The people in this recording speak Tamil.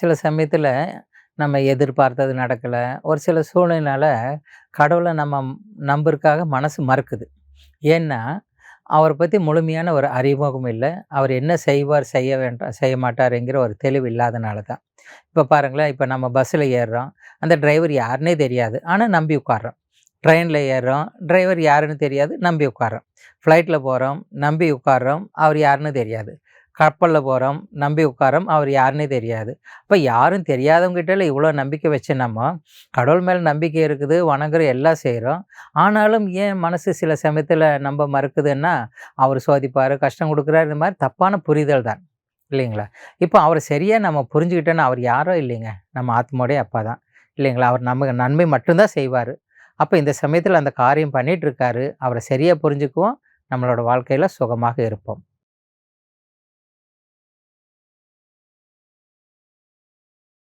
சில சமயத்தில் நம்ம எதிர்பார்த்தது நடக்கலை. ஒரு சில சூழ்நிலையினால் கடவுளை நம்ம நம்பருக்காக மனசு மறுக்குது. ஏன்னா அவரை பற்றி முழுமையான ஒரு அறிமுகம் இல்லை. அவர் என்ன செய்வார் செய்ய வேண்டாம் செய்ய மாட்டாருங்கிற ஒரு தெளிவு இல்லாதனால தான். இப்போ பாருங்களேன் இப்போ நம்ம பஸ்ஸில் ஏறுறோம். அந்த டிரைவர் யாருன்னே தெரியாது. ஆனால் நம்பி உட்காடுறோம் ட்ரெயினில் ஏறுறோம். டிரைவர் யாருன்னு தெரியாது. நம்பி உட்காடுறோம் ஃப்ளைட்டில் போகிறோம் நம்பி உட்காடுறோம் அவர் யாருன்னு தெரியாது. கப்பலில் போகிறோம் நம்பி உட்காரோம் அவர் யாருன்னே தெரியாது. அப்போ யாரும் தெரியாதவங்ககிட்ட இவ்வளோ நம்பிக்கை வச்சு நம்ம கடவுள் மேலே நம்பிக்கை இருக்குது வணங்குற எல்லாம் செய்கிறோம் ஆனாலும் ஏன் மனசு சில சமயத்தில் நம்ப மறுக்குதுன்னா அவர் சோதிப்பார் கஷ்டம் கொடுக்குறாரு இந்த மாதிரி தப்பான புரிதல் தான். இல்லைங்களா? இப்போ அவரை சரியாக நம்ம புரிஞ்சுக்கிட்டோன்னா அவர் யாரோ இல்லைங்க. நம்ம ஆத்மாவுடைய அப்பா தான். இல்லைங்களா? அவர் நமக்கு நன்மை மட்டும்தான் செய்வார். அப்போ இந்த சமயத்தில் அந்த காரியம் பண்ணிகிட்ருக்காரு அவரை சரியாக புரிஞ்சுக்குவோம். நம்மளோட வாழ்க்கையில் சுகமாக இருப்போம்.